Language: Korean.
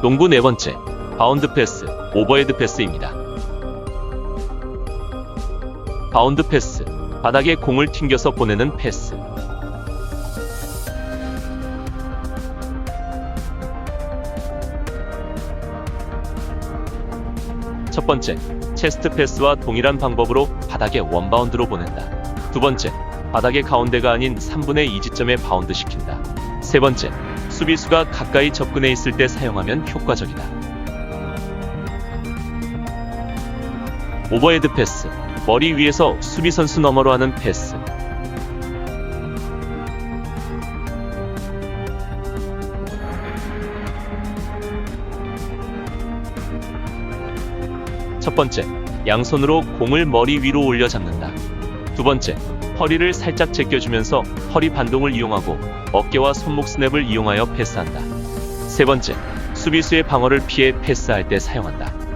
농구 네 번째, 바운드 패스, 오버헤드 패스입니다. 바운드 패스, 바닥에 공을 튕겨서 보내는 패스. 첫 번째, 체스트 패스와 동일한 방법으로 바닥에 원바운드로 보낸다. 두 번째, 바닥의 가운데가 아닌 3분의 2 지점에 바운드 시킨다. 세 번째, 수비수가 가까이 접근해 있을 때 사용하면 효과적이다. 오버헤드 패스, 머리 위에서 수비 선수 너머로 하는 패스. 첫 번째, 양손으로 공을 머리 위로 올려 잡는다. 두 번째, 허리를 살짝 제껴주면서 허리 반동을 이용하고 어깨와 손목 스냅을 이용하여 패스한다. 세 번째, 수비수의 방어를 피해 패스할 때 사용한다.